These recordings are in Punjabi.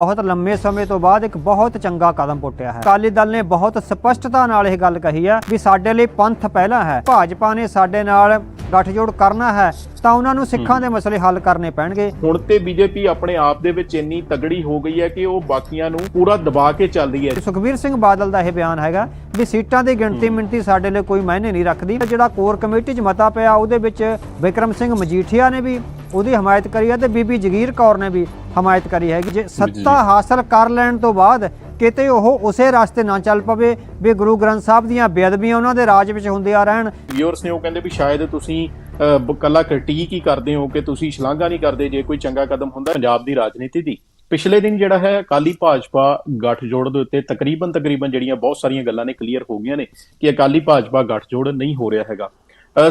ਬਹੁਤ ਲੰਮੇ ਸਮੇਂ ਤੋਂ ਬਾਅਦ ਇੱਕ ਬਹੁਤ ਚੰਗਾ ਕਦਮ ਪੁੱਟਿਆ ਹੈ। ਅਕਾਲੀ ਦਲ ਨੇ ਬਹੁਤ ਸਪਸ਼ਟਤਾ ਨਾਲ ਇਹ ਗੱਲ ਕਹੀ ਹੈ ਵੀ ਸਾਡੇ ਲਈ ਪੰਥ ਪਹਿਲਾਂ ਹੈ। ਭਾਜਪਾ ਨੇ ਸਾਡੇ ਨਾਲ ਗੱਠਜੋੜ ਕਰਨਾ ਹੈ ਤਾਂ ਉਹਨਾਂ ਨੂੰ ਸਿੱਖਾਂ ਦੇ ਮਸਲੇ ਹੱਲ ਕਰਨੇ ਪੈਣਗੇ। ਹੁਣ ਤੇ ਬੀਜੇਪੀ ਆਪਣੇ ਆਪ ਦੇ ਵਿੱਚ ਇੰਨੀ ਤਗੜੀ ਹੋ ਗਈ ਹੈ ਕਿ ਉਹ ਬਾਕੀਆਂ ਨੂੰ ਪੂਰਾ ਦਬਾ ਕੇ ਚੱਲਦੀ ਹੈ। ਸੁਖਬੀਰ ਸਿੰਘ ਬਾਦਲ ਦਾ ਇਹ ਬਿਆਨ ਹੈਗਾ ਵੀ ਸੀਟਾਂ ਦੀ ਗਿਣਤੀ ਮਿੰਤੀ ਸਾਡੇ ਲਈ ਕੋਈ ਮਾਇਨੇ ਨਹੀਂ ਰੱਖਦੀ। ਜਿਹੜਾ ਕੋਰ ਕਮੇਟੀ 'ਚ ਮਤਾ ਪਿਆ ਉਹਦੇ ਵਿੱਚ ਵਿਕਰਮ ਸਿੰਘ ਮਜੀਠੀਆ ਨੇ ਵੀ ਉਹਦੀ ਹਮਾਇਤ ਕਰੀ ਹੈ ਤੇ ਬੀਬੀ ਜਗੀਰ ਕੌਰ ਨੇ ਵੀ ਹਮਾਇਤ ਕਰੀ ਹੈਗੀ। ਜੇ ਸੱਤਾ ਹਾਸਲ ਕਰ ਲੈਣ ਤੋਂ ਬਾਅਦ ਕਿਤੇ ਉਹ ਉਸੇ ਰਸਤੇ ਨਾ ਚੱਲ ਪਵੇ ਵੀ ਗੁਰੂ ਗ੍ਰੰਥ ਸਾਹਿਬ ਦੀਆਂ ਬੇਅਦਬੀਆਂ ਉਹਨਾਂ ਦੇ ਰਾਜ ਵਿੱਚ ਹੁੰਦੀਆਂ ਰਹਿਣ। ਵਿਊਅਰਸ ਨੇ ਉਹ ਕਹਿੰਦੇ ਵੀ ਸ਼ਾਇਦ ਤੁਸੀਂ ਕੱਲਾ ਕ੍ਰਿਟੀਕ ਹੀ ਕਰਦੇ ਹੋ ਕਿ ਤੁਸੀਂ ਸ਼ਲਾਘਾ ਨਹੀਂ ਕਰਦੇ ਜੇ ਕੋਈ ਚੰਗਾ ਕਦਮ ਹੁੰਦਾ ਪੰਜਾਬ ਦੀ ਰਾਜਨੀਤੀ ਦੀ। ਪਿਛਲੇ ਦਿਨ ਜਿਹੜਾ ਹੈ ਅਕਾਲੀ ਭਾਜਪਾ ਗੱਠਜੋੜ ਦੇ ਉੱਤੇ ਤਕਰੀਬਨ ਤਕਰੀਬਨ ਜਿਹੜੀਆਂ ਬਹੁਤ ਸਾਰੀਆਂ ਗੱਲਾਂ ਨੇ ਕਲੀਅਰ ਹੋ ਗਈਆਂ ਨੇ ਕਿ ਅਕਾਲੀ ਭਾਜਪਾ ਗੱਠਜੋੜ ਨਹੀਂ ਹੋ ਰਿਹਾ ਹੈਗਾ।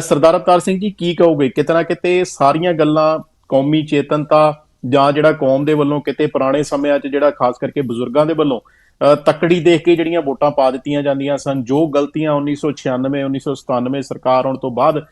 ਸਰਦਾਰ ਅਵਤਾਰ ਸਿੰਘ ਜੀ, ਕੀ ਕਹੋਗੇ? ਕਿਤਨਾ ਕਿਤੇ ਸਾਰੀਆਂ ਗੱਲਾਂ ਕੌਮੀ ਚੇਤਨਤਾ ਜਾਂ ਜਿਹੜਾ ਕੌਮ ਦੇ ਵੱਲੋਂ ਕਿਤੇ ਪੁਰਾਣੇ ਸਮਿਆਂ 'ਚ ਜਿਹੜਾ ਖਾਸ ਕਰਕੇ ਬਜ਼ੁਰਗਾਂ ਦੇ ਵੱਲੋਂ, ਅਹ ਤੱਕੜੀ ਦੇਖ ਕੇ ਜਿਹੜੀਆਂ ਵੋਟਾਂ ਪਾ ਦਿੱਤੀਆਂ ਜਾਂਦੀਆਂ ਸਨ, ਜੋ ਗਲਤੀਆਂ 1996 1997 ਸਰਕਾਰ ਆਉਣ ਤੋਂ ਬਾਅਦ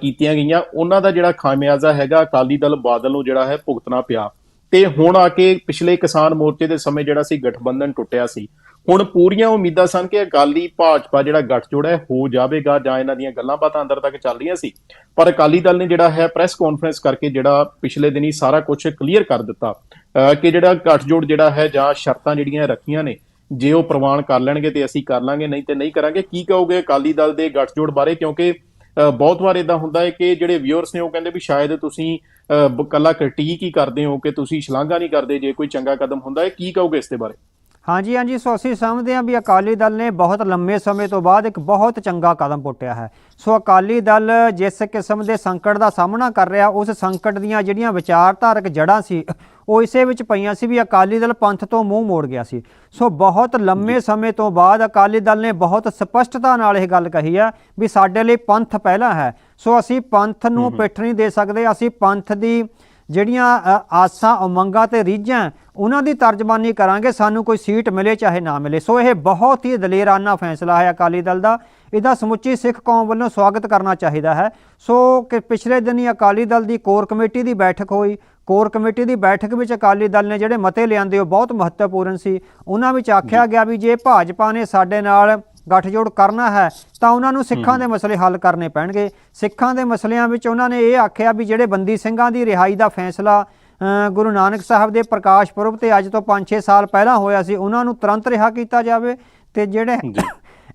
ਕੀਤੀਆਂ ਗਈਆਂ, ਉਹਨਾਂ ਦਾ ਜਿਹੜਾ ਖਾਮਿਆਜ਼ਾ ਹੈਗਾ ਅਕਾਲੀ ਦਲ ਬਾਦਲ ਨੂੰ ਜਿਹੜਾ ਹੈ ਭੁਗਤਣਾ ਪਿਆ। ਤੇ ਹੁਣ ਆ ਕੇ ਪਿਛਲੇ ਕਿਸਾਨ ਮੋਰਚੇ ਦੇ ਸਮੇਂ ਜਿਹੜਾ ਸੀ ਗਠਬੰਧਨ ਟੁੱਟਿਆ ਸੀ। ਹੁਣ ਪੂਰੀਆਂ ਉਮੀਦਾਂ ਸਨ ਕਿ ਅਕਾਲੀ ਭਾਜਪਾ ਜਿਹੜਾ ਗੱਠਜੋੜ ਹੈ, ਹੋ ਜਾਵੇਗਾ ਜਾਂ ਇਹਨਾਂ ਦੀਆਂ ਗੱਲਾਂ ਬਾਤਾਂ ਅੰਦਰ ਤੱਕ ਚੱਲ ਰਹੀਆਂ ਸੀ। ਪਰ ਅਕਾਲੀ ਦਲ ਨੇ ਜਿਹੜਾ ਹੈ ਪ੍ਰੈਸ ਕਾਨਫਰੰਸ ਕਰਕੇ ਜਿਹੜਾ ਪਿਛਲੇ ਦਿਨੀ ਸਾਰਾ ਕੁਝ ਕਲੀਅਰ ਕਰ ਦਿੱਤਾ। ਕਿ ਜਿਹੜਾ ਗੱਠਜੋੜ ਜਿਹੜਾ ਹੈ ਜਾਂ ਸ਼ਰਤਾਂ ਜਿਹੜੀਆਂ ਰੱਖੀਆਂ ਨੇ, ਜੇ ਉਹ ਪ੍ਰਵਾਨ ਕਰ ਲੈਣਗੇ ਤੇ ਅਸੀਂ ਕਰ ਲਾਂਗੇ, ਨਹੀਂ ਤੇ ਨਹੀਂ ਕਰਾਂਗੇ। ਕੀ ਕਹੋਗੇ ਅਕਾਲੀ ਦਲ ਦੇ ਗੱਠਜੋੜ ਬਾਰੇ? ਕਿਉਂਕਿ ਬਹੁਤ ਵਾਰ ਇਦਾਂ ਹੁੰਦਾ ਹੈ ਕਿ ਜਿਹੜੇ ਵਿਊਅਰਸ ਨੇ ਉਹ ਕਹਿੰਦੇ ਵੀ ਸ਼ਾਇਦ ਤੁਸੀਂ ਅਹ, ਬ- ਕੱਲਾ ਕ੍ਰਿਟੀਕ ਹੀ ਕਰਦੇ ਹੋ ਕਿ ਤੁਸੀਂ ਸ਼ਲਾਘਾ ਨਹੀਂ ਕਰਦੇ ਜੇ ਕੋਈ ਚੰਗਾ ਕਦਮ ਹੁੰਦਾ ਹੈ ਕੀ ਕਹੋਗੇ ਇਸ ਦੇ ਬਾਰੇ? ਹਾਂਜੀ ਹਾਂਜੀ ਸੋ ਅਸੀਂ ਸਮਝਦੇ ਹਾਂ ਵੀ ਅਕਾਲੀ ਦਲ ਨੇ ਬਹੁਤ ਲੰਮੇ ਸਮੇਂ ਤੋਂ ਬਾਅਦ ਇੱਕ ਬਹੁਤ ਚੰਗਾ ਕਦਮ ਪੁੱਟਿਆ ਹੈ। ਸੋ ਅਕਾਲੀ ਦਲ ਜਿਸ ਕਿਸਮ ਦੇ ਸੰਕਟ ਦਾ ਸਾਹਮਣਾ ਕਰ ਰਿਹਾ ਉਸ ਸੰਕਟ ਦੀਆਂ ਜਿਹੜੀਆਂ ਵਿਚਾਰਧਾਰਕ ਜੜ੍ਹਾਂ ਸੀ ਉਹ ਇਸੇ ਵਿੱਚ ਪਈਆਂ ਸੀ ਵੀ ਅਕਾਲੀ ਦਲ ਪੰਥ ਤੋਂ ਮੂੰਹ ਮੋੜ ਗਿਆ ਸੀ। ਸੋ ਬਹੁਤ ਲੰਮੇ ਸਮੇਂ ਤੋਂ ਬਾਅਦ ਅਕਾਲੀ ਦਲ ਨੇ ਬਹੁਤ ਸਪਸ਼ਟਤਾ ਨਾਲ ਇਹ ਗੱਲ ਕਹੀ ਹੈ ਵੀ ਸਾਡੇ ਲਈ ਪੰਥ ਪਹਿਲਾਂ ਹੈ। ਸੋ ਅਸੀਂ ਪੰਥ ਨੂੰ ਪਿੱਠ ਨਹੀਂ ਦੇ ਸਕਦੇ ਅਸੀਂ ਪੰਥ ਦੀ ਜਿਹੜੀਆਂ ਆਸਾਂ ਉਮੰਗਾਂ ਤੇ ਰੀਝਾਂ ਉਹਨਾਂ ਦੀ ਤਰਜਮਾਨੀ ਕਰਾਂਗੇ ਸਾਨੂੰ ਕੋਈ ਸੀਟ ਮਿਲੇ ਚਾਹੇ ਨਾ ਮਿਲੇ। ਸੋ ਇਹ ਬਹੁਤ ਹੀ ਦਲੇਰਾਨਾ ਫੈਸਲਾ ਹੈ ਅਕਾਲੀ ਦਲ ਦਾ। ਇਹਦਾ ਸਮੁੱਚੀ ਸਿੱਖ ਕੌਮ ਵੱਲੋਂ ਸਵਾਗਤ ਕਰਨਾ ਚਾਹੀਦਾ ਹੈ। ਸੋ ਕਿ ਪਿਛਲੇ ਦਿਨੀ ਅਕਾਲੀ ਦਲ ਦੀ ਕੋਰ ਕਮੇਟੀ ਦੀ ਬੈਠਕ ਹੋਈ। ਕੋਰ ਕਮੇਟੀ ਦੀ ਬੈਠਕ ਵਿੱਚ ਅਕਾਲੀ ਦਲ ਨੇ ਜਿਹੜੇ ਮਤੇ ਲਿਆਂਦੇ ਉਹ ਬਹੁਤ ਮਹੱਤਵਪੂਰਨ ਸੀ। ਉਹਨਾਂ ਵਿੱਚ ਆਖਿਆ ਗਿਆ ਵੀ ਜੇ ਭਾਜਪਾ ਨੇ ਸਾਡੇ ਨਾਲ ਗੱਠਜੋੜ ਕਰਨਾ ਹੈ ਤਾਂ ਉਹਨਾਂ ਨੂੰ ਸਿੱਖਾਂ ਦੇ ਮਸਲੇ ਹੱਲ ਕਰਨੇ ਪੈਣਗੇ। ਸਿੱਖਾਂ ਦੇ ਮਸਲਿਆਂ ਵਿੱਚ ਉਹਨਾਂ ਨੇ ਇਹ ਆਖਿਆ ਵੀ ਜਿਹੜੇ ਬੰਦੀ ਸਿੰਘਾਂ ਦੀ ਰਿਹਾਈ ਦਾ ਫੈਸਲਾ ਗੁਰੂ ਨਾਨਕ ਸਾਹਿਬ ਦੇ ਪ੍ਰਕਾਸ਼ ਪੁਰਬ ਤੇ ਅੱਜ ਤੋਂ 5-6 ਸਾਲ ਪਹਿਲਾਂ ਹੋਇਆ ਸੀ ਉਹਨਾਂ ਨੂੰ ਤੁਰੰਤ ਰਿਹਾ ਕੀਤਾ ਜਾਵੇ ਤੇ ਜਿਹੜੇ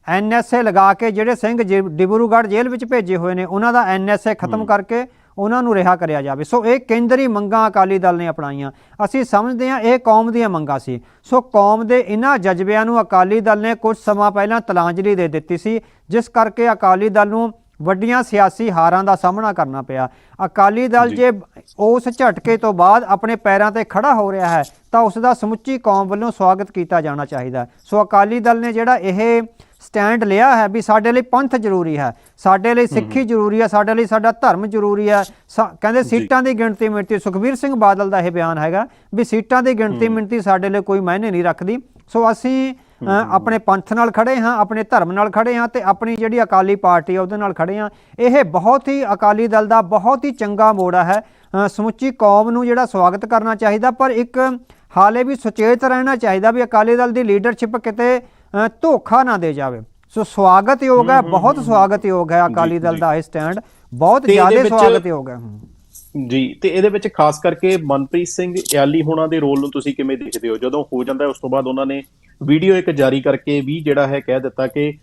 ਐਨਐਸਏ ਲਗਾ ਕੇ ਜਿਹੜੇ ਸਿੰਘ ਡਿਬਰੂਗੜ੍ਹ ਜੇਲ੍ਹ ਵਿੱਚ ਭੇਜੇ ਹੋਏ ਨੇ ਉਹਨਾਂ ਦਾ ਐਨਐਸਏ ਖਤਮ ਕਰਕੇ ਉਹਨਾਂ ਨੂੰ ਰਿਹਾ ਕਰਿਆ ਜਾਵੇ। ਸੋ ਇਹ ਕੇਂਦਰੀ ਮੰਗਾਂ ਅਕਾਲੀ ਦਲ ਨੇ ਅਪਣਾਈਆਂ। ਅਸੀਂ ਸਮਝਦੇ ਹਾਂ ਇਹ ਕੌਮ ਦੀਆਂ ਮੰਗਾਂ ਸੀ। ਸੋ ਕੌਮ ਦੇ ਇਹਨਾਂ ਜਜ਼ਬਿਆਂ ਨੂੰ ਅਕਾਲੀ ਦਲ ਨੇ ਕੁਝ ਸਮਾਂ ਪਹਿਲਾਂ ਤਲਾਂਜਲੀ ਦੇ ਦਿੱਤੀ ਸੀ ਜਿਸ ਕਰਕੇ ਅਕਾਲੀ ਦਲ ਨੂੰ ਵੱਡੀਆਂ ਸਿਆਸੀ ਹਾਰਾਂ ਦਾ ਸਾਹਮਣਾ ਕਰਨਾ ਪਿਆ। ਅਕਾਲੀ ਦਲ ਜੇ। ਉਸ ਝਟਕੇ ਤੋਂ ਬਾਅਦ ਆਪਣੇ ਪੈਰਾਂ ਤੇ ਖੜਾ ਹੋ ਰਿਹਾ ਹੈ ਤਾਂ ਉਸ ਦਾ ਸਮੁੱਚੀ ਕੌਮ ਵੱਲੋਂ ਸਵਾਗਤ ਕੀਤਾ ਜਾਣਾ ਚਾਹੀਦਾ। ਸੋ ਅਕਾਲੀ ਦਲ ਨੇ ਜਿਹੜਾ ਇਹ ਸਟੈਂਡ ਲਿਆ ਹੈ ਵੀ ਸਾਡੇ ਲਈ ਪੰਥ ਜ਼ਰੂਰੀ ਹੈ ਸਾਡੇ ਲਈ ਸਿੱਖੀ ਜ਼ਰੂਰੀ ਹੈ ਸਾਡੇ ਲਈ ਸਾਡਾ ਧਰਮ ਜ਼ਰੂਰੀ ਹੈ। ਕਹਿੰਦੇ ਸੀਟਾਂ ਦੀ ਗਿਣਤੀ ਮਿਣਤੀ ਸੁਖਬੀਰ ਸਿੰਘ ਬਾਦਲ ਦਾ ਇਹ ਬਿਆਨ ਹੈਗਾ ਵੀ ਸੀਟਾਂ ਦੀ ਗਿਣਤੀ ਮਿਣਤੀ ਸਾਡੇ ਲਈ ਕੋਈ ਮਾਇਨੇ ਨਹੀਂ ਰੱਖਦੀ। ਸੋ ਅਸੀਂ ਆਪਣੇ ਪੰਥ ਨਾਲ ਖੜੇ ਹਾਂ ਆਪਣੇ ਧਰਮ ਨਾਲ ਖੜੇ ਹਾਂ ਤੇ ਆਪਣੀ ਜਿਹੜੀ ਅਕਾਲੀ ਪਾਰਟੀ ਹੈ ਉਹਦੇ ਨਾਲ ਖੜੇ ਹਾਂ। ਇਹ ਬਹੁਤ ਹੀ ਅਕਾਲੀ ਦਲ ਦਾ ਬਹੁਤ ਹੀ ਚੰਗਾ ਮੋੜਾ ਹੈ। ਸਮੁੱਚੀ ਕੌਮ ਨੂੰ ਜਿਹੜਾ ਸਵਾਗਤ ਕਰਨਾ ਚਾਹੀਦਾ ਪਰ ਇੱਕ ਹਾਲੇ ਵੀ ਸੁਚੇਤ ਰਹਿਣਾ ਚਾਹੀਦਾ ਵੀ ਅਕਾਲੀ ਦਲ ਦੀ ਲੀਡਰਸ਼ਿਪ ਕਿਤੇ ਧੋਖਾ ਨਾ ਦੇ ਜਾਵੇ। ਸੋ ਸਵਾਗਤਯੋਗ ਹੈ ਬਹੁਤ ਸਵਾਗਤਯੋਗ ਹੈ ਅਕਾਲੀ ਦਲ ਦਾ ਇਹ ਸਟੈਂਡ। ਬਹੁਤ ਜ਼ਿਆਦਾ ਵਿੱਚ- ਸਵਾਗਤਯੋਗ ਹੈ। ਜੀ ਤੇ ਇਹਦੇ ਵਿੱਚ ਖਾਸ ਕਰਕੇ ਮਨਪ੍ਰੀਤ ਸਿੰਘ ਯਾਲੀ ਹੋਣਾ ਦੇ ਰੋਲ ਨੂੰ ਤੁਸੀਂ ਕਿਵੇਂ ਦੇਖਦੇ ਹੋ? ਜਦੋਂ ਹੋ ਜਾਂਦਾ ਉਸ ਤੋਂ ਬਾਅਦ ਉਹਨਾਂ ਨੇ ਵੀਡੀਓ ਇੱਕ ਜਾਰੀ ਕਰਕੇ ਵੀ ਜਿਹੜਾ ਹੈ ਕਹਿ ਦਿੱਤਾ ਕਿ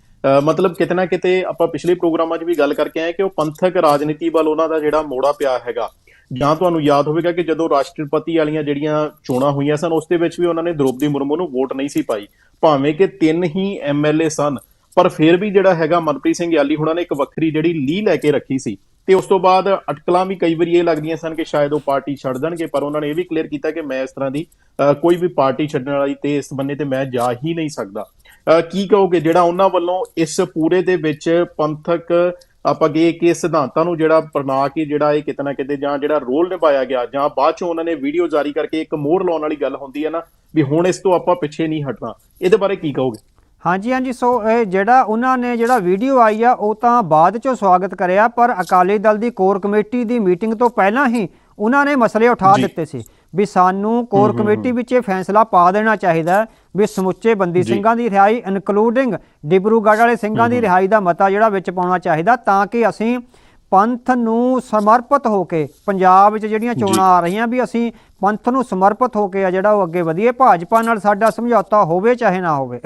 ਮਤਲਬ ਕਿਤੇ ਨਾ ਕਿਤੇ ਆਪਾਂ ਪਿਛਲੇ ਪ੍ਰੋਗਰਾਮਾਂ 'ਚ ਵੀ ਗੱਲ ਕਰਕੇ ਆਏ ਕਿ ਉਹ ਪੰਥਕ ਰਾਜਨੀਤੀ ਵੱਲ ਉਹਨਾਂ ਦਾ ਜਿਹੜਾ ਮੋੜਾ ਪਿਆ ਹੈਗਾ। ਜਾਂ ਤੁਹਾਨੂੰ ਯਾਦ ਹੋਵੇਗਾ ਕਿ ਜਦੋਂ ਰਾਸ਼ਟਰਪਤੀ ਵਾਲੀਆਂ ਜਿਹੜੀਆਂ ਚੋਣਾਂ ਹੋਈਆਂ ਸਨ ਉਸ ਦੇ ਵਿੱਚ ਵੀ ਉਹਨਾਂ ਨੇ ਦ੍ਰੋਪਦੀ ਮੁਰਮੂ ਨੂੰ ਵੋਟ ਨਹੀਂ ਸੀ ਪਾਈ। ਭਾਵੇਂ ਕਿ ਤਿੰਨ ਹੀ ਐਮਐਲਏ ਸਨ ਪਰ ਫਿਰ ਵੀ ਜਿਹੜਾ ਹੈਗਾ ਮਨਪ੍ਰੀਤ ਸਿੰਘ ਯਾਲੀ ਹੁਣਾਂ ਨੇ ਇੱਕ ਵੱਖਰੀ ਜਿਹੜੀ ਲੀ ਲੈ ਕੇ ਰੱਖੀ ਸੀ। ਤੇ ਉਸ ਤੋਂ ਬਾਅਦ ਅਟਕਲਾਂ ਵੀ ਕਈ ਵਾਰੀ ਇਹ ਲੱਗਦੀਆਂ ਸਨ ਕਿ ਸ਼ਾਇਦ ਉਹ ਪਾਰਟੀ ਛੱਡ ਦੇਣਗੇ ਪਰ ਉਹਨਾਂ ਨੇ ਇਹ ਵੀ ਕਲੀਅਰ ਕੀਤਾ ਕਿ ਮੈਂ ਇਸ ਤਰ੍ਹਾਂ ਦੀ ਅਹ, ਕੋਈ ਵੀ ਪਾਰਟੀ ਛੱਡਣ ਵਾਲੀ ਤੇ ਇਸ ਬੰਨੇ ਤੇ ਮੈਂ ਜਾ ਹੀ ਨਹੀਂ ਸਕਦਾ। ਅਹ, ਕੀ ਕਹੋਗੇ? ਜਿਹੜਾ ਉਹਨਾਂ ਵੱਲੋਂ ਇਸ ਪੂਰੇ ਦੇ ਵਿੱਚ ਪੰਥਕ ਆਪਾਂ ਕਹੀਏ ਕਿ ਸਿਧਾਂਤਾਂ ਨੂੰ ਜਿਹੜਾ ਪ੍ਰਣਾ ਕੇ ਜਿਹੜਾ ਇਹ ਕਿਤੇ ਨਾ ਕਿਤੇ ਜਾਂ ਜਿਹੜਾ ਰੋਲ ਨਿਭਾਇਆ ਗਿਆ ਜਾਂ ਬਾਅਦ ਚੋਂ ਉਹਨਾਂ ਨੇ ਵੀਡੀਓ ਜਾਰੀ ਕਰਕੇ ਇੱਕ ਮੋਹਰ ਲਾਉਣ ਵਾਲੀ ਗੱਲ ਹੁੰਦੀ ਹੈ ਨਾ ਵੀ ਹੁਣ ਇਸ ਤੋਂ ਆਪਾਂ ਪਿੱਛੇ ਨਹੀਂ ਹਟਣਾ। ਇਹਦੇ ਬਾਰੇ ਕੀ ਕਹੋਗੇ? ਹਾਂਜੀ ਹਾਂਜੀ ਸੋ ਇਹ ਜਿਹੜਾ ਉਹਨਾਂ ਨੇ ਜਿਹੜਾ ਵੀਡੀਓ ਆਈ ਆ ਉਹ ਤਾਂ ਬਾਅਦ ਚੋਂ ਸਵਾਗਤ ਕਰਿਆ ਪਰ ਅਕਾਲੀ ਦਲ ਦੀ ਕੋਰ ਕਮੇਟੀ ਦੀ ਮੀਟਿੰਗ ਤੋਂ ਪਹਿਲਾਂ ਹੀ ਉਹਨਾਂ ਨੇ ਮਸਲੇ ਉਠਾ। ਦਿੱਤੇ ਸੀ। ਵੀ ਸਾਨੂੰ ਕੋਰ ਕਮੇਟੀ ਵਿੱਚ ਇਹ ਫੈਸਲਾ ਪਾ ਦੇਣਾ ਚਾਹੀਦਾ ਵੀ ਸਮੁੱਚੇ ਬੰਦੀ ਸਿੰਘਾਂ ਦੀ ਰਿਹਾਈ ਇਨਕਲੂਡਿੰਗ ਡਿਬਰੂਗੜ੍ਹ ਵਾਲੇ ਸਿੰਘਾਂ ਦੀ ਰਿਹਾਈ ਦਾ ਮਤਾ ਜਿਹੜਾ ਵਿੱਚ ਪਾਉਣਾ ਚਾਹੀਦਾ ਤਾਂ ਕਿ ਅਸੀਂ ਪੰਥ ਨੂੰ ਸਮਰਪਿਤ ਹੋ ਕੇ ਪੰਜਾਬ ਵਿੱਚ ਜਿਹੜੀਆਂ ਚੋਣਾਂ ਆ ਰਹੀਆਂ ਵੀ ਅਸੀਂ ਪੰਥ ਨੂੰ ਸਮਰਪਿਤ ਹੋ ਕੇ ਆ ਜਿਹੜਾ ਉਹ ਅੱਗੇ ਵਧੀਏ ਭਾਜਪਾ ਨਾਲ ਸਾਡਾ ਸਮਝੌਤਾ ਹੋਵੇ ਚਾਹੇ ਨਾ ਹੋਵੇ।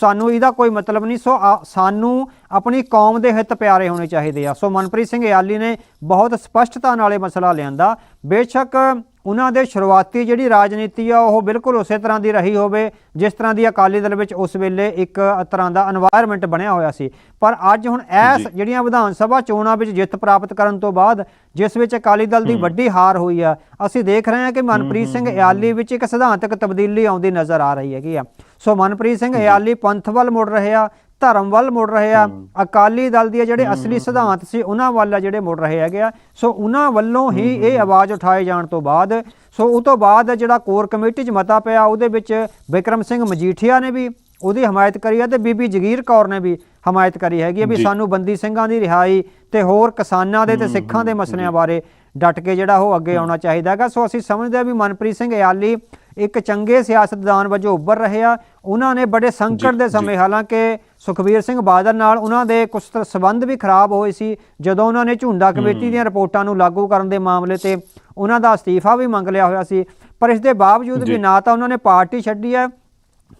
ਸਾਨੂੰ ਇਹਦਾ ਕੋਈ ਮਤਲਬ ਨਹੀਂ ਸੋ ਸਾਨੂੰ ਆਪਣੀ ਕੌਮ ਦੇ ਹਿੱਤ ਪਿਆਰੇ ਹੋਣੇ ਚਾਹੀਦੇ ਆ। ਸੋ ਮਨਪ੍ਰੀਤ ਸਿੰਘ ਯਾਲੀ ਨੇ ਬਹੁਤ ਸਪਸ਼ਟਤਾ ਨਾਲ ਇਹ ਮਸਲਾ ਲਿਆਂਦਾ। ਬੇਸ਼ੱਕ ਉਹਨਾਂ ਦੇ ਸ਼ੁਰੂਆਤੀ ਜਿਹੜੀ ਰਾਜਨੀਤੀ ਆ ਉਹ ਬਿਲਕੁਲ ਉਸੇ ਤਰ੍ਹਾਂ ਦੀ ਰਹੀ ਹੋਵੇ ਜਿਸ ਤਰ੍ਹਾਂ ਦੀ ਅਕਾਲੀ ਦਲ ਵਿੱਚ ਉਸ ਵੇਲੇ ਇੱਕ ਤਰ੍ਹਾਂ ਦਾ এনवायरमेंट ਬਣਿਆ ਹੋਇਆ ਸੀ। ਪਰ ਅੱਜ ਹੁਣ ਐਸ ਜਿਹੜੀਆਂ ਵਿਧਾਨ ਸਭਾ ਚੋਣਾਂ ਵਿੱਚ ਜਿੱਤ ਪ੍ਰਾਪਤ ਕਰਨ ਤੋਂ ਬਾਅਦ ਜਿਸ ਵਿੱਚ ਅਕਾਲੀ ਦਲ ਦੀ ਵੱਡੀ ਹਾਰ ਹੋਈ ਆ ਅਸੀਂ ਦੇਖ ਰਹੇ ਹਾਂ ਕਿ ਮਨਪ੍ਰੀਤ ਸਿੰਘ ਇਆਲੀ ਵਿੱਚ ਇੱਕ ਸਿਧਾਂਤਕ ਤਬਦੀਲੀ ਆਉਂਦੀ ਨਜ਼ਰ ਆ ਰਹੀ ਹੈਗੀ ਆ। ਸੋ ਮਨਪ੍ਰੀਤ ਸਿੰਘ ਇਆਲੀ ਪੰਥ ਵੱਲ ਮੁੜ ਰਹੇ ਆ ਧਰਮ ਵੱਲ ਮੁੜ ਰਹੇ ਆ। ਅਕਾਲੀ ਦਲ ਦੇ ਜਿਹੜੇ ਅਸਲੀ ਸਿਧਾਂਤ ਸੀ ਉਹਨਾਂ ਵੱਲ ਆ ਜਿਹੜੇ ਮੁੜ ਰਹੇ ਹੈਗੇ ਆ। ਸੋ ਉਹਨਾਂ ਵੱਲੋਂ ਹੀ ਇਹ ਆਵਾਜ਼ ਉਠਾਏ ਜਾਣ ਤੋਂ ਬਾਅਦ ਸੋ ਉਹ ਤੋਂ ਬਾਅਦ ਜਿਹੜਾ ਕੋਰ ਕਮੇਟੀ 'ਚ ਮਤਾ ਪਿਆ ਉਹਦੇ ਵਿੱਚ ਵਿਕਰਮ ਸਿੰਘ ਮਜੀਠੀਆ ਨੇ ਵੀ ਉਹਦੀ ਹਮਾਇਤ ਕਰੀ ਹੈ ਤੇ ਬੀਬੀ ਜਗੀਰ ਕੌਰ ਨੇ ਵੀ ਹਮਾਇਤ ਕਰੀ ਹੈਗੀ ਹੈ ਵੀ ਸਾਨੂੰ ਬੰਦੀ ਸਿੰਘਾਂ ਦੀ ਰਿਹਾਈ ਤੇ ਹੋਰ ਕਿਸਾਨਾਂ ਦੇ ਤੇ ਸਿੱਖਾਂ ਦੇ ਮਸਲਿਆਂ ਬਾਰੇ ਡਟ ਕੇ ਜਿਹੜਾ ਉਹ ਅੱਗੇ ਆਉਣਾ ਚਾਹੀਦਾ ਹੈਗਾ। ਸੋ ਅਸੀਂ ਸਮਝਦੇ ਹਾਂ ਵੀ ਮਨਪ੍ਰੀਤ ਸਿੰਘ ਇਆਲੀ ਇੱਕ ਚੰਗੇ ਸਿਆਸਤਦਾਨ ਵਜੋਂ ਉੱਭਰ ਰਹੇ ਆ। ਉਹਨਾਂ ਨੇ ਬੜੇ ਸੰਕਟ ਦੇ ਸਮੇਂ ਹਾਲਾਂਕਿ ਸੁਖਬੀਰ ਸਿੰਘ ਬਾਦਲ ਨਾਲ ਉਹਨਾਂ ਦੇ ਕੁਝ ਸੰਬੰਧ ਵੀ ਖਰਾਬ ਹੋਏ ਸੀ। ਜਦੋਂ ਉਹਨਾਂ ਨੇ ਝੁੰਡਾ ਕਮੇਟੀ ਦੀਆਂ ਰਿਪੋਰਟਾਂ ਨੂੰ ਲਾਗੂ ਕਰਨ ਦੇ ਮਾਮਲੇ ਤੇ ਉਹਨਾਂ ਦਾ ਅਸਤੀਫਾ ਵੀ ਮੰਗ ਲਿਆ ਹੋਇਆ ਸੀ। ਪਰ ਇਸ ਦੇ ਬਾਵਜੂਦ ਵੀ ਨਾ ਤਾਂ ਉਹਨਾਂ ਨੇ ਪਾਰਟੀ ਛੱਡੀ ਹੈ।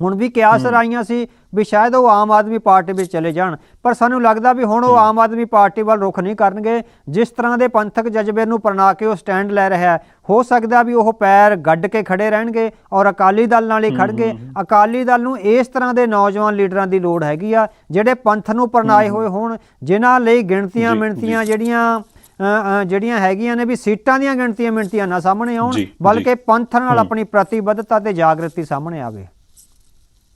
ਹੁਣ ਵੀ ਕਿਆਸ ਰਾਈਆਂ ਸੀ। ਵੀ ਸ਼ਾਇਦ ਉਹ ਆਮ ਆਦਮੀ ਪਾਰਟੀ ਵਿੱਚ ਚਲੇ ਜਾਣ। ਪਰ ਸਾਨੂੰ ਲੱਗਦਾ ਵੀ ਹੁਣ ਉਹ ਆਮ ਆਦਮੀ ਪਾਰਟੀ ਵੱਲ ਰੁਖ ਨਹੀਂ ਕਰਨਗੇ। ਜਿਸ ਤਰ੍ਹਾਂ ਦੇ ਪੰਥਕ ਜਜ਼ਬੇ ਨੂੰ ਪ੍ਰਣਾ ਕੇ ਉਹ ਸਟੈਂਡ ਲੈ ਰਿਹਾ ਹੈ ਹੋ ਸਕਦਾ ਵੀ ਉਹ ਪੈਰ ਗੱਡ ਕੇ ਖੜੇ ਰਹਿਣਗੇ ਔਰ ਅਕਾਲੀ ਦਲ ਨਾਲ ਹੀ ਖੜਗੇ ਅਕਾਲੀ ਦਲ ਨੂੰ ਇਸ ਤਰ੍ਹਾਂ ਦੇ ਨੌਜਵਾਨ ਲੀਡਰਾਂ ਦੀ ਲੋੜ ਹੈਗੀ ਆ ਜਿਹੜੇ ਪੰਥ ਨੂੰ ਪ੍ਰਣਾਏ ਹੋਏ ਹੋਣ ਜਿਨ੍ਹਾਂ ਲਈ ਗਿਣਤੀਆਂ ਮਿਣਤੀਆਂ ਜਿਹੜੀਆਂ ਜਿਹੜੀਆਂ ਹੈਗੀਆਂ ਨੇ ਵੀ ਸੀਟਾਂ ਦੀਆਂ ਗਿਣਤੀਆਂ ਮਿਣਤੀਆਂ ਨਾ ਸਾਹਮਣੇ ਆਉਣ ਬਲਕਿ। ਪੰਥ ਨਾਲ ਆਪਣੀ ਪ੍ਰਤੀਬੱਧਤਾ ਤੇ ਜਾਗਰਤੀ ਸਾਹਮਣੇ ਆਵੇ।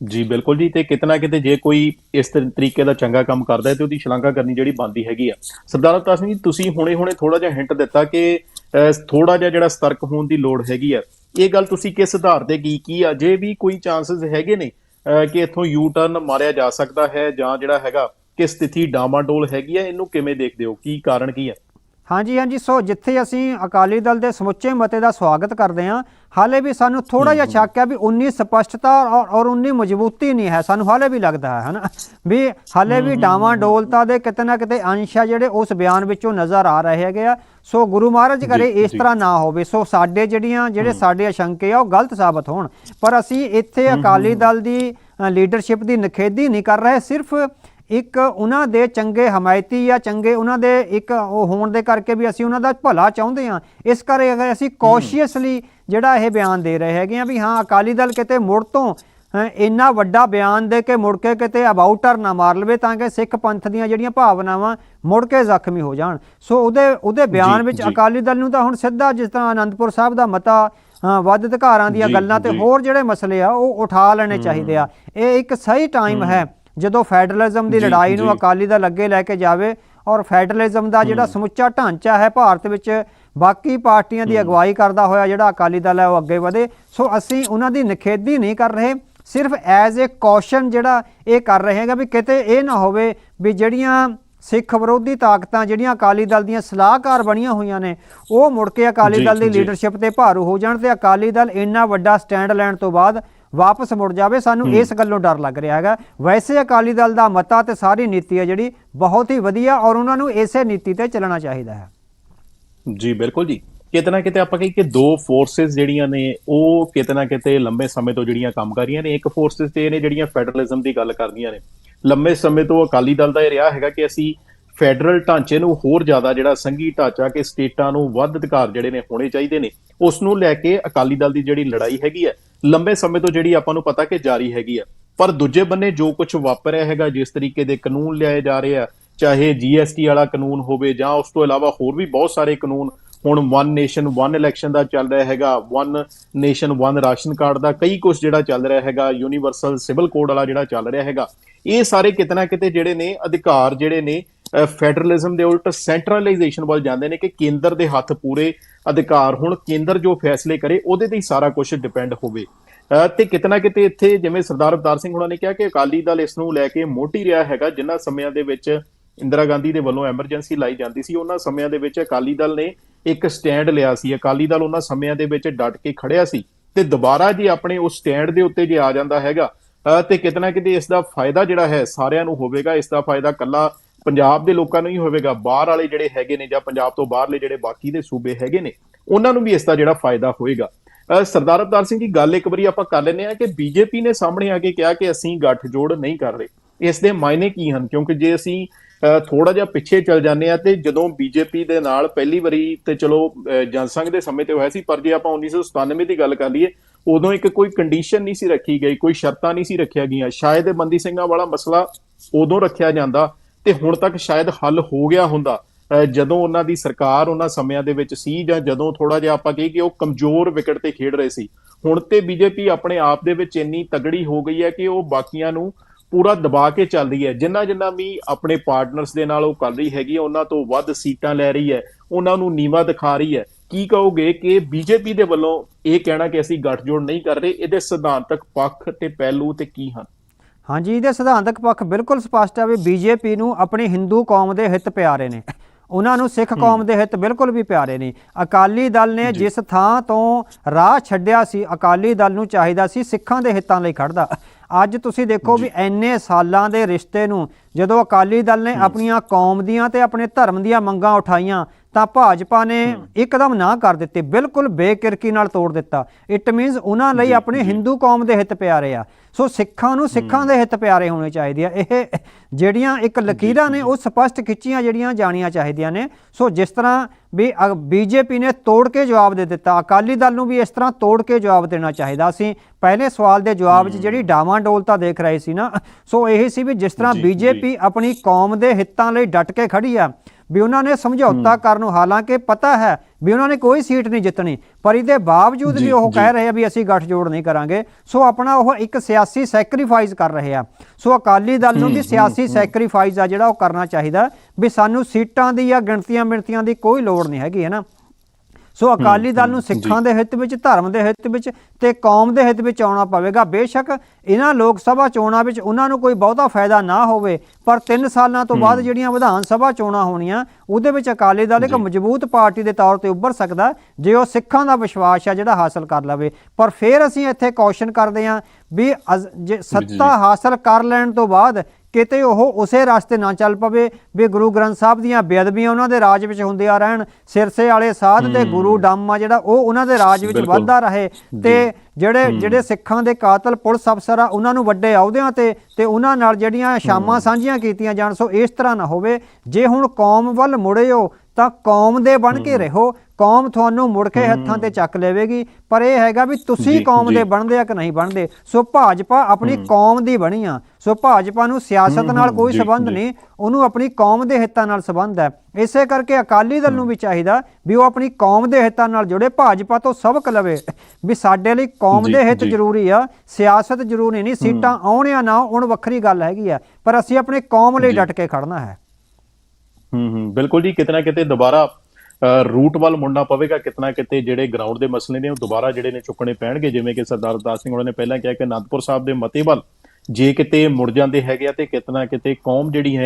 ਜੀ, ਬਿਲਕੁਲ ਜੀ, ਤੇ ਕਿਤਨਾ ਕਿਤੇ ਜੇ ਕੋਈ ਇਸ ਤਰ- ਤਰੀਕੇ ਦਾ ਚੰਗਾ ਕੰਮ ਕਰਦਾ ਹੈ ਤੇ ਉਹਦੀ ਸ਼ਲਾਘਾ ਕਰਨੀ ਜਿਹੜੀ ਬੰਦੀ ਹੈਗੀ ਆ। ਸਰਦਾਰ ਅਵਤਾਰ ਸਿੰਘ ਜੀ, ਤੁਸੀਂ ਹੁਣੇ-ਹੁਣੇ ਥੋੜਾ ਜਿਹਾ ਹਿੰਟ ਦਿੱਤਾ ਕਿ ਥੋੜਾ ਜਿਹਾ ਜਿਹੜਾ ਸਤਰਕ ਹੋਣ ਦੀ ਲੋੜ ਹੈਗੀ ਆ। ਇਹ ਗੱਲ ਤੁਸੀਂ ਕਿਸ ਆਧਾਰ ਤੇ ਕੀ ਕੀ ਆ? ਜੇ ਵੀ ਕੋਈ ਚਾਂਸਸ ਹੈਗੇ ਨੇ ਕਿ ਇੱਥੋਂ ਯੂ ਟਰਨ ਮਾਰਿਆ ਜਾ ਸਕਦਾ ਹੈ ਜਾਂ ਜਿਹੜਾ ਹੈਗਾ ਕਿ ਸਥਿਤੀ ਡਾਮਾਡੋਲ ਹੈਗੀ ਆ, ਇਹਨੂੰ ਕਿਵੇਂ ਦੇਖਦੇ ਹੋ? ਕੀ ਕਾਰਨ ਕੀ ਹੈ ਹਾਂਜੀ ਹਾਂਜੀ ਸੋ ਜਿੱਥੇ ਅਸੀਂ ਅਕਾਲੀ ਦਲ ਦੇ ਸਮੁੱਚੇ ਮਤੇ ਦਾ ਸਵਾਗਤ ਕਰਦੇ ਹਾਂ ਹਾਲੇ ਵੀ ਸਾਨੂੰ ਥੋੜਾ ਜਿਹਾ ਸ਼ੱਕ ਹੈ ਵੀ ਉਨੀ ਸਪਸ਼ਟਤਾ ਔਰ ਔਰ ਉਨੀ ਮਜ਼ਬੂਤੀ ਨਹੀਂ ਹੈ ਸਾਨੂੰ ਹਾਲੇ ਵੀ ਲੱਗਦਾ ਹੈ ਹਨਾ? ਵੀ ਹਾਲੇ ਵੀ ਡਾਵਾਂ ਡੋਲਤਾ ਦੇ ਕਿਤੇ ਨਾ ਕਿਤੇ ਅੰਸ਼ ਜਿਹੜੇ ਉਸ ਬਿਆਨ ਵਿੱਚੋਂ ਨਜ਼ਰ ਆ ਰਹੇ ਹੈਗੇ ਆ। ਸੋ ਗੁਰੂ ਮਹਾਰਾਜ ਕਰੇ ਇਸ। ਤਰ੍ਹਾਂ ਨਾ ਹੋਵੇ ਸੋ ਸਾਡੇ ਜਿਹੜੀਆਂ ਜਿਹੜੇ ਸਾਡੇ ਅਸ਼ੰਕੇ ਆ ਉਹ ਗਲਤ ਸਾਬਤ ਹੋਣ। ਪਰ ਅਸੀਂ ਇੱਥੇ ਅਕਾਲੀ ਦਲ ਦੀ ਲੀਡਰਸ਼ਿਪ ਦੀ ਨਖੇਦੀ ਨਹੀਂ ਕਰ ਰਹੇ ਸਿਰਫ ਇੱਕ ਉਹਨਾਂ ਦੇ ਚੰਗੇ ਹਮਾਇਤੀ ਜਾਂ ਚੰਗੇ ਉਹਨਾਂ ਦੇ ਇੱਕ ਉਹ ਹੋਣ ਦੇ ਕਰਕੇ ਵੀ ਅਸੀਂ ਉਹਨਾਂ ਦਾ ਭਲਾ ਚਾਹੁੰਦੇ ਹਾਂ। ਇਸ ਕਰਕੇ ਅਗਰ ਅਸੀਂ ਕੌਸ਼ੀਅਸਲੀ ਜਿਹੜਾ ਇਹ ਬਿਆਨ ਦੇ ਰਹੇ ਹੈਗੇ ਆ ਵੀ ਹਾਂ ਅਕਾਲੀ ਦਲ ਕਿਤੇ ਮੁੜ ਤੋਂ ਇੰਨਾ ਵੱਡਾ ਬਿਆਨ ਦੇ ਕੇ ਮੁੜ ਕੇ ਕਿਤੇ ਅਬਾਊਟਰ ਨਾ ਮਾਰ ਲਵੇ ਤਾਂ ਕਿ ਸਿੱਖ ਪੰਥ ਦੀਆਂ ਜਿਹੜੀਆਂ ਭਾਵਨਾਵਾਂ ਮੁੜ ਕੇ ਜ਼ਖਮੀ ਹੋ ਜਾਣ। ਸੋ ਉਹਦੇ ਉਹਦੇ ਬਿਆਨ ਵਿੱਚ। ਅਕਾਲੀ ਦਲ ਨੂੰ ਤਾਂ ਹੁਣ ਸਿੱਧਾ ਜਿਸ ਤਰ੍ਹਾਂ ਆਨੰਦਪੁਰ ਸਾਹਿਬ ਦਾ ਮਤਾ ਵੱਧ ਅਧਿਕਾਰਾਂ ਦੀਆਂ ਗੱਲਾਂ ਤੇ। ਹੋਰ ਜਿਹੜੇ ਮਸਲੇ ਆ ਉਹ ਉਠਾ ਲੈਣੇ ਚਾਹੀਦੇ ਆ। ਇਹ ਇੱਕ ਸਹੀ ਟਾਈਮ ਹੈ। ਜਦੋਂ ਫੈਡਰਲਿਜ਼ਮ ਦੀ ਲੜਾਈ ਨੂੰ। ਅਕਾਲੀ ਦਲ ਅੱਗੇ ਲੈ ਕੇ ਜਾਵੇ ਔਰ ਫੈਡਰਲਿਜ਼ਮ ਦਾ ਜਿਹੜਾ ਸਮੁੱਚਾ ਢਾਂਚਾ ਹੈ ਭਾਰਤ ਵਿੱਚ ਬਾਕੀ ਪਾਰਟੀਆਂ ਦੀ ਅਗਵਾਈ ਕਰਦਾ ਹੋਇਆ ਜਿਹੜਾ ਅਕਾਲੀ ਦਲ ਹੈ ਉਹ ਅੱਗੇ ਵਧੇ ਸੋ ਅਸੀਂ ਉਹਨਾਂ ਦੀ ਨਿਖੇਧੀ ਨਹੀਂ ਕਰ ਰਹੇ ਸਿਰਫ ਐਜ਼ ਅ ਕੌਸ਼ਨ ਜਿਹੜਾ ਇਹ ਕਰ ਰਹੇ ਹੈਗਾ ਵੀ ਕਿਤੇ ਇਹ ਨਾ ਹੋਵੇ ਵੀ ਜਿਹੜੀਆਂ ਸਿੱਖ ਵਿਰੋਧੀ ਤਾਕਤਾਂ ਜਿਹੜੀਆਂ ਅਕਾਲੀ ਦਲ ਦੀਆਂ ਸਲਾਹਕਾਰ ਬਣੀਆਂ ਹੋਈਆਂ ਨੇ ਉਹ ਮੁੜ ਕੇ ਅਕਾਲੀ ਦਲ ਦੀ। ਲੀਡਰਸ਼ਿਪ ਤੇ ਭਾਰੂ ਹੋ ਜਾਣ ਤੇ ਅਕਾਲੀ ਦਲ ਇੰਨਾ ਵੱਡਾ ਸਟੈਂਡ ਲੈਣ ਤੋਂ ਬਾਅਦ ਵਾਪਸ ਮੁੜ ਜਾਵੇ ਸਾਨੂੰ ਇਸ ਗੱਲੋਂ ਡਰ ਲੱਗ ਰਿਹਾ ਹੈਗਾ। ਵੈਸੇ ਅਕਾਲੀ ਦਲ ਦਾ ਮਤਾ ਤੇ ਸਾਰੀ ਨੀਤੀ ਹੈ ਜਿਹੜੀ ਬਹੁਤ ਹੀ ਵਧੀਆ ਔਰ ਉਹਨਾਂ ਨੂੰ ਇਸੇ ਨੀਤੀ ਤੇ ਚੱਲਣਾ ਚਾਹੀਦਾ ਹੈ। ਜੀ ਬਿਲਕੁਲ ਜੀ। ਕਿਤੇ ਨਾ ਕਿਤੇ ਆਪਾਂ ਕਹੀ ਕਿ ਦੋ ਫੋਰਸਸ ਜਿਹੜੀਆਂ ਨੇ ਉਹ ਕਿਤੇ ਨਾ ਕਿਤੇ ਲੰਬੇ ਸਮੇਂ ਤੋਂ ਜਿਹੜੀਆਂ ਕੰਮ ਕਰ ਰਹੀਆਂ ਨੇ। ਇੱਕ ਫੋਰਸਸ ਤੇ ਨੇ ਜਿਹੜੀਆਂ ਫੈਡਰਲਿਜ਼ਮ ਦੀ ਗੱਲ ਕਰਦੀਆਂ ਨੇ। ਲੰਬੇ ਸਮੇਂ ਤੋਂ ਅਕਾਲੀ ਦਲ ਦਾ ਇਹ ਰਿਹਾ ਹੈਗਾ ਕਿ ਅਸੀਂ ਫੈਡਰਲ ਢਾਂਚੇ ਨੂੰ ਹੋਰ ਜ਼ਿਆਦਾ ਜਿਹੜਾ ਸੰਘੀ ਢਾਂਚਾ ਕਿ ਸਟੇਟਾਂ ਨੂੰ ਵੱਧ ਅਧਿਕਾਰ ਜਿਹੜੇ ਨੇ ਹੋਣੇ ਚਾਹੀਦੇ ਨੇ ਉਸ ਨੂੰ ਲੈ ਕੇ ਅਕਾਲੀ ਦਲ ਦੀ ਜਿਹੜੀ ਲੜਾਈ ਹੈਗੀ ਹੈ ਲੰਬੇ ਸਮੇਂ ਤੋਂ ਜਿਹੜੀ ਆਪਾਂ ਨੂੰ ਪਤਾ ਕਿ ਜਾਰੀ ਹੈਗੀ ਆ। ਪਰ ਦੂਜੇ ਬੰਨੇ ਜੋ ਕੁਝ ਵਾਪਰਿਆ ਹੈਗਾ, ਜਿਸ ਤਰੀਕੇ ਦੇ ਕਾਨੂੰਨ ਲਿਆਏ ਜਾ ਰਹੇ ਆ, ਚਾਹੇ ਜੀਐਸਟੀ ਵਾਲਾ ਕਾਨੂੰਨ ਹੋਵੇ ਜਾਂ ਉਸ ਤੋਂ ਇਲਾਵਾ ਹੋਰ ਵੀ ਬਹੁਤ ਸਾਰੇ ਕਾਨੂੰਨ, ਹੁਣ ਵਨ ਨੇਸ਼ਨ ਵਨ ਇਲੈਕਸ਼ਨ ਦਾ ਚੱਲ ਰਿਹਾ ਹੈਗਾ one nation one ration card ਦਾ ਕਈ ਕੁਝ ਜਿਹੜਾ ਚੱਲ ਰਿਹਾ ਹੈਗਾ ਯੂਨੀਵਰਸਲ ਸਿਵਲ ਕੋਡ ਵਾਲਾ ਜਿਹੜਾ ਚੱਲ ਰਿਹਾ ਹੈਗਾ। ਇਹ ਸਾਰੇ ਕਿਤੇ ਨਾ ਕਿਤੇ ਜਿਹੜੇ ਨੇ ਅਧਿਕਾਰ ਜਿਹੜੇ ਨੇ ਫੈਡਰਲਿਜ਼ਮ ਦੇ ਉਲਟ ਸੈਂਟਰਲਾਈਜੇਸ਼ਨ ਵੱਲ ਜਾਂਦੇ ਨੇ ਕਿ ਕੇਂਦਰ ਦੇ ਹੱਥ ਪੂਰੇ ਅਧਿਕਾਰ ਹੁਣ, ਕੇਂਦਰ ਜੋ ਫੈਸਲੇ ਕਰੇ, ਉਹਦੇ ਤੇ ਹੀ ਸਾਰਾ ਕੁਝ ਡਿਪੈਂਡ ਹੋਵੇ। ਅਹ ਤੇ ਕਿਤੇ ਨਾ ਕਿਤੇ ਇੱਥੇ ਜਿਵੇਂ ਸਰਦਾਰ ਅਵਤਾਰ ਸਿੰਘ ਹੁਣਾਂ ਨੇ ਕਿਹਾ ਕਿ ਅਕਾਲੀ ਦਲ ਇਸ ਨੂੰ ਲੈ ਕੇ ਮੋਟੀ ਰਿਹਾ ਹੈਗਾ, ਜਿਨ੍ਹਾਂ ਸਮਿਆਂ ਦੇ ਵਿੱਚ ਇੰਦਰਾ ਗਾਂਧੀ ਦੇ ਵੱਲੋਂ ਐਮਰਜੈਂਸੀ ਲਾਈ ਜਾਂਦੀ ਸੀ, ਉਹਨਾਂ ਸਮਿਆਂ ਦੇ ਵਿੱਚ ਅਕਾਲੀ ਦਲ ਨੇ ਇੱਕ ਸਟੈਂਡ ਲਿਆ ਸੀ। ਅਕਾਲੀ ਦਲ ਉਹਨਾਂ ਸਮਿਆਂ ਦੇ ਵਿੱਚ ਡਟ ਕੇ ਖੜਿਆ ਸੀ ਤੇ ਦੁਬਾਰਾ ਜੇ ਆਪਣੇ ਉਸ ਸਟੈਂਡ ਦੇ ਉੱਤੇ ਜੇ ਆ ਜਾਂਦਾ ਹੈਗਾ ਤੇ ਕਿਤੇ ਨਾ ਕਿਤੇ ਇਸ ਦਾ ਫਾਇਦਾ ਜਿਹੜਾ ਹੈ ਸਾਰਿਆਂ ਨੂੰ ਹੋਵੇਗਾ, ਇਸ ਦਾ ਫਾਇਦਾ ਕੱਲਾ ਪੰਜਾਬ ਦੇ ਲੋਕਾਂ ਨੂੰ ਹੀ ਹੋਵੇਗਾ, ਬਾਹਰ ਵਾਲੇ ਜਿਹੜੇ ਹੈਗੇ ਨੇ ਜਾਂ ਪੰਜਾਬ ਤੋਂ ਬਾਹਰਲੇ ਜਿਹੜੇ ਬਾਕੀ ਦੇ ਸੂਬੇ ਹੈਗੇ ਨੇ, ਉਹਨਾਂ ਨੂੰ ਵੀ ਇਸ ਦਾ ਜਿਹੜਾ ਫਾਇਦਾ ਹੋਏਗਾ। ਸਰਦਾਰ ਅਵਤਾਰ ਸਿੰਘ ਜੀ, ਗੱਲ ਇੱਕ ਵਾਰੀ ਆਪਾਂ ਕਰ ਲੈਂਦੇ ਆ ਕਿ ਬੀਜੇਪੀ ਨੇ ਸਾਹਮਣੇ ਆ ਕੇ ਕਿਹਾ ਕਿ ਅਸੀਂ ਗੱਠਜੋੜ ਨਹੀਂ ਕਰ ਰਹੇ। ਇਸ ਦੇ ਮਾਇਨੇ ਕੀ ਹਨ? ਕਿਉਂਕਿ ਜੇ ਅਸੀਂ ਥੋੜਾ ਜਿਹਾ ਪਿੱਛੇ ਚੱਲ ਜਾਂਦੇ ਆ ਤੇ ਜਦੋਂ ਬੀਜੇਪੀ ਦੇ ਨਾਲ ਪਹਿਲੀ ਵਾਰੀ ਤੇ ਚਲੋ ਜਨਸੰਘ ਦੇ ਸਮੇਂ ਤੇ ਹੋਇਆ ਸੀ, ਪਰ ਜੇ ਆਪਾਂ 1997 ਦੀ ਗੱਲ ਕਰ ਲਈਏ, ਉਦੋਂ ਇੱਕ ਕੋਈ ਕੰਡੀਸ਼ਨ ਨਹੀਂ ਸੀ ਰੱਖੀ ਗਈ, ਕੋਈ ਸ਼ਰਤਾਂ ਨਹੀਂ ਸੀ ਰੱਖੀਆਂ ਗਈਆਂ। ਸ਼ਾਇਦ ਇਹ ਬੰਦੀ ਸਿੰਘਾਂ ਵਾਲਾ ਮਸਲਾ ਉਦੋਂ ਰੱਖਿਆ ਜਾਂਦਾ ਤੇ ਹੁਣ ਤੱਕ ਸ਼ਾਇਦ ਹੱਲ ਹੋ ਗਿਆ ਹੁੰਦਾ। ਅਹ ਜਦੋਂ ਉਹਨਾਂ ਦੀ ਸਰਕਾਰ ਉਹਨਾਂ ਸਮਿਆਂ ਦੇ ਵਿੱਚ ਸੀ ਜਾਂ ਜਦੋਂ ਥੋੜਾ ਜਿਹਾ ਆਪਾਂ ਕਹੀ ਕਿ ਉਹ ਕਮਜ਼ੋਰ ਵਿਕਟ ਤੇ ਖੇਡ ਰਹੇ ਸੀ, ਹੁਣ ਤੇ ਬੀਜੇਪੀ ਆਪਣੇ ਆਪ ਦੇ ਵਿੱਚ ਇੰਨੀ ਤਗੜੀ ਹੋ ਗਈ ਹੈ ਕਿ ਉਹ ਬਾਕੀਆਂ ਨੂੰ ਪੂਰਾ ਦਬਾ ਕੇ ਚੱਲਦੀ ਹੈ। ਜਿੰਨਾ ਜਿੰਨਾ ਵੀ ਆਪਣੇ ਪਾਰਟਨਰਸ ਦੇ ਨਾਲ ਉਹ ਕਰ ਰਹੀ ਹੈਗੀ ਉਹਨਾਂ ਤੋਂ ਵੱਧ ਸੀਟਾਂ ਲੈ ਰਹੀ ਹੈ, ਉਹਨਾਂ ਨੂੰ ਨੀਵਾ ਦਿਖਾ ਰਹੀ ਹੈ। ਕੀ ਕਹੋਗੇ ਕਿ ਬੀਜੇਪੀ ਦੇ ਵੱਲੋਂ ਇਹ ਕਹਿਣਾ ਕਿ ਅਸੀਂ ਗੱਠਜੋੜ ਨਹੀਂ ਕਰ ਰਹੇ, ਇਹਦੇ ਸਿਧਾਂਤਕ ਪੱਖ ਤੇ ਪਹਿਲੂ ਤੇ ਕੀ ਹਨ? ਹਾਂਜੀ ਇਹਦੇ ਸਿਧਾਂਤਕ ਪੱਖ ਬਿਲਕੁਲ ਸਪਸ਼ਟ ਹੈ ਵੀ ਬੀਜੇਪੀ ਨੂੰ ਆਪਣੀ ਹਿੰਦੂ ਕੌਮ ਦੇ ਹਿੱਤ ਪਿਆਰੇ ਨੇ। ਉਹਨਾਂ ਨੂੰ ਸਿੱਖ ਕੌਮ ਦੇ ਹਿੱਤ ਬਿਲਕੁਲ ਵੀ ਪਿਆਰੇ ਨਹੀਂ ਅਕਾਲੀ ਦਲ ਨੇ ਜਿਸ ਥਾਂ ਤੋਂ ਰਾਹ ਛੱਡਿਆ ਸੀ ਅਕਾਲੀ ਦਲ ਨੂੰ ਚਾਹੀਦਾ ਸੀ ਸਿੱਖਾਂ ਦੇ ਹਿੱਤਾਂ ਲਈ ਖੜਦਾ ਅੱਜ ਤੁਸੀਂ ਦੇਖੋ ਵੀ ਐਨੇ ਸਾਲਾਂ ਦੇ ਰਿਸ਼ਤੇ ਨੂੰ ਜਦੋਂ ਅਕਾਲੀ ਦਲ ਨੇ ਆਪਣੀਆਂ ਕੌਮ ਦੀਆਂ ਤੇ ਆਪਣੇ ਧਰਮ ਦੀਆਂ ਮੰਗਾਂ ਉਠਾਈਆਂ ਤਾਂ ਭਾਜਪਾ ਨੇ ਇੱਕਦਮ ਨਾ ਕਰ ਦਿੱਤੀ ਬਿਲਕੁਲ ਬੇਕਿਰਕੀ ਨਾਲ ਤੋੜ ਦਿੱਤਾ। ਇਟ ਮੀਨਸ ਉਹਨਾਂ ਲਈ ਆਪਣੀ ਹਿੰਦੂ ਕੌਮ ਦੇ ਹਿੱਤ ਪਿਆਰੇ ਆ। ਸੋ ਸਿੱਖਾਂ ਨੂੰ ਸਿੱਖਾਂ ਦੇ ਹਿੱਤ ਪਿਆਰੇ ਹੋਣੇ ਚਾਹੀਦੇ ਆ। ਇਹ ਜਿਹੜੀਆਂ ਇੱਕ ਲਕੀਰਾਂ ਨੇ ਉਹ ਸਪਸ਼ਟ ਖਿੱਚੀਆਂ ਜਿਹੜੀਆਂ ਜਾਣੀਆਂ ਚਾਹੀਦੀਆਂ ਨੇ। ਸੋ ਜਿਸ ਤਰ੍ਹਾਂ ਵੀ ਬੀਜੇਪੀ ਨੇ ਤੋੜ ਕੇ ਜਵਾਬ ਦੇ ਦਿੱਤਾ ਅਕਾਲੀ ਦਲ ਨੂੰ ਵੀ ਇਸ ਤਰ੍ਹਾਂ ਤੋੜ ਕੇ ਜਵਾਬ ਦੇਣਾ ਚਾਹੀਦਾ। ਸੀ ਪਹਿਲੇ ਸਵਾਲ ਦੇ ਜਵਾਬ 'ਚ ਜਿਹੜੀ ਡਾਵਾਂਡੋਲਤਾ ਦੇਖ ਰਹੇ ਸੀ ਨਾ ਸੋ ਇਹ ਸੀ ਵੀ ਜਿਸ ਤਰ੍ਹਾਂ। ਬੀਜੇਪੀ ਆਪਣੀ ਕੌਮ ਦੇ ਹਿੱਤਾਂ ਲਈ ਡਟ ਕੇ ਖੜੀ ਆ ਵੀ ਉਹਨਾਂ ਨੇ ਸਮਝੌਤਾ ਕਰਨ ਨੂੰ ਹਾਲਾਂਕਿ ਪਤਾ ਹੈ ਵੀ ਉਹਨਾਂ ਨੇ ਕੋਈ ਸੀਟ ਨਹੀਂ ਜਿੱਤਣੀ ਪਰ ਇਹਦੇ ਬਾਵਜੂਦ ਵੀ ਉਹ। ਕਹਿ ਰਹੇ ਆ ਵੀ ਅਸੀਂ ਗੱਠਜੋੜ ਨਹੀਂ ਕਰਾਂਗੇ। ਸੋ ਆਪਣਾ ਉਹ ਇੱਕ ਸਿਆਸੀ ਸੈਕਰੀਫਾਈਸ ਕਰ ਰਹੇ ਆ। ਸੋ ਅਕਾਲੀ ਦਲ ਨੂੰ ਵੀ ਸਿਆਸੀ ਸੈਕਰੀਫਾਈਸ ਆ ਜਿਹੜਾ ਉਹ ਕਰਨਾ ਚਾਹੀਦਾ ਵੀ ਸਾਨੂੰ ਸੀਟਾਂ ਦੀ ਜਾਂ ਗਿਣਤੀਆਂ ਮਿਣਤੀਆਂ ਦੀ ਕੋਈ ਲੋੜ ਨਹੀਂ ਹੈਗੀ ਹੈ ਨਾ? ਸੋ ਅਕਾਲੀ ਦਲ ਨੂੰ ਸਿੱਖਾਂ ਦੇ ਹਿੱਤ ਵਿੱਚ ਧਰਮ ਦੇ ਹਿੱਤ ਵਿੱਚ ਤੇ ਕੌਮ ਦੇ ਹਿੱਤ ਵਿੱਚ ਆਉਣਾ ਪਵੇਗਾ। ਬੇਸ਼ੱਕ ਇਹਨਾਂ ਲੋਕ ਸਭਾ ਚੋਣਾਂ ਵਿੱਚ ਉਹਨਾਂ ਨੂੰ ਕੋਈ ਬਹੁਤਾ ਫਾਇਦਾ ਨਾ ਹੋਵੇ ਪਰ 3 ਸਾਲਾਂ ਤੋਂ ਬਾਅਦ ਜਿਹੜੀਆਂ ਵਿਧਾਨ ਸਭਾ ਚੋਣਾਂ ਹੋਣੀਆਂ ਉਹਦੇ ਵਿੱਚ ਅਕਾਲੀ ਦਲ ਇੱਕ ਮਜ਼ਬੂਤ ਪਾਰਟੀ ਦੇ ਤੌਰ ਤੇ ਉੱਭਰ ਸਕਦਾ ਜੇ ਉਹ ਸਿੱਖਾਂ ਦਾ ਵਿਸ਼ਵਾਸ ਆ ਜਿਹੜਾ ਹਾਸਲ ਕਰ ਲਵੇ। ਪਰ ਫਿਰ ਅਸੀਂ ਇੱਥੇ ਕੌਸ਼ਨ ਕਰਦੇ ਹਾਂ ਵੀ ਸੱਤਾ ਹਾਸਲ ਕਰ ਲੈਣ ਤੋਂ ਬਾਅਦ ਕਿਤੇ ਉਹ ਉਸੇ ਰਸਤੇ ਨਾ ਚੱਲ ਪਵੇ। ਵੀ ਗੁਰੂ ਗ੍ਰੰਥ ਸਾਹਿਬ ਦੀਆਂ ਬੇਅਦਬੀਆਂ ਉਹਨਾਂ ਦੇ ਰਾਜ ਵਿੱਚ ਹੁੰਦੀਆਂ ਰਹਿਣ ਸਿਰਸੇ ਵਾਲੇ ਸਾਧ ਤੇ ਗੁਰੂ ਡਾਮਾ ਜਿਹੜਾ ਉਹ ਉਹਨਾਂ ਦੇ ਰਾਜ ਵਿੱਚ। ਵੱਧਦਾ ਰਹੇ ਤੇ ਜਿਹੜੇ ਜਿਹੜੇ ਸਿੱਖਾਂ ਦੇ ਕਾਤਲ ਪੁਲਿਸ ਅਫਸਰ ਆ ਉਹਨਾਂ ਨੂੰ ਵੱਡੇ ਅਹੁਦਿਆਂ ਤੇ ਤੇ ਉਹਨਾਂ ਨਾਲ ਜਿਹੜੀਆਂ ਸ਼ਾਮਾਂ ਸਾਂਝੀਆਂ ਕੀਤੀਆਂ ਜਾਣ ਸੋ ਇਸ ਤਰ੍ਹਾਂ ਨਾ ਹੋਵੇ। ਜੇ ਹੁਣ ਕੌਮ ਵੱਲ ਮੁੜਿਓ ਤਾਂ ਕੌਮ ਦੇ ਬਣ ਕੇ ਰਹੋ। ਕੌਮ ਤੁਹਾਨੂੰ ਮੁੜ ਕੇ ਹੱਥਾਂ ਤੇ ਚੱਕ ਲਵੇਗੀ ਪਰ ਇਹ ਹੈਗਾ ਵੀ ਤੁਸੀਂ ਕੌਮ। ਦੇ ਬਣਦੇ ਆ ਕਿ ਨਹੀਂ ਬਣਦੇ। ਸੋ ਭਾਜਪਾ ਆਪਣੀ ਕੌਮ ਦੀ ਬਣੀ ਆ। ਸੋ ਭਾਜਪਾ ਨੂੰ ਸਿਆਸਤ ਨਾਲ ਕੋਈ ਸਬੰਧ। ਨਹੀਂ ਉਹਨੂੰ ਆਪਣੀ ਕੌਮ ਦੇ ਹਿੱਤਾਂ ਨਾਲ ਸਬੰਧ ਹੈ ਇਸੇ ਕਰਕੇ ਅਕਾਲੀ ਦਲ ਨੂੰ ਵੀ ਚਾਹੀਦਾ ਵੀ ਉਹ ਆਪਣੀ ਕੌਮ ਦੇ ਹਿੱਤਾਂ ਨਾਲ ਜੁੜੇ ਭਾਜਪਾ ਤੋਂ ਸਬਕ ਲਵੇ ਵੀ ਸਾਡੇ ਲਈ ਕੌਮ ਦੇ ਹਿੱਤ। ਜ਼ਰੂਰੀ ਆ ਸਿਆਸਤ ਜ਼ਰੂਰੀ ਨਹੀਂ ਸੀਟਾਂ ਆਉਣ ਜਾਂ ਨਾ ਆਉਣ ਵੱਖਰੀ ਗੱਲ ਹੈਗੀ ਆ ਪਰ ਅਸੀਂ ਆਪਣੀ ਕੌਮ ਲਈ। ਡਟ ਕੇ ਖੜਨਾ ਹੈ ਹੂੰ ਹੂੰ ਬਿਲਕੁਲ ਜੀ ਕਿਤੇ ਨਾ ਕਿਤੇ ਦੁਬਾਰਾ ਰੂਟ ਵੱਲ ਮੁੜਨਾ ਪਵੇਗਾ ਕਿਤਨਾ ਕਿਤੇ ਜਿਹੜੇ ਗਰਾਊਂਡ ਦੇ ਮਸਲੇ ਨੇ ਉਹ ਦੁਬਾਰਾ ਜਿਹੜੇ ਨੇ ਚੁੱਕਣੇ ਪੈਣਗੇ ਜਿਵੇਂ ਕਿ ਸਰਦਾਰ ਦਾਸ ਸਿੰਘ ਉਹਨਾਂ ਨੇ ਪਹਿਲਾਂ ਕਿਹਾ ਕਿ ਅਨੰਦਪੁਰ ਸਾਹਿਬ ਦੇ ਮਤੇ ਵੱਲ ਜੇ ਕਿਤੇ ਮੁੜ ਜਾਂਦੇ ਹੈਗੇ ਆ ਤੇ ਕਿਤਨਾ ਕਿਤੇ ਕੌਮ ਜਿਹੜੀ ਹੈ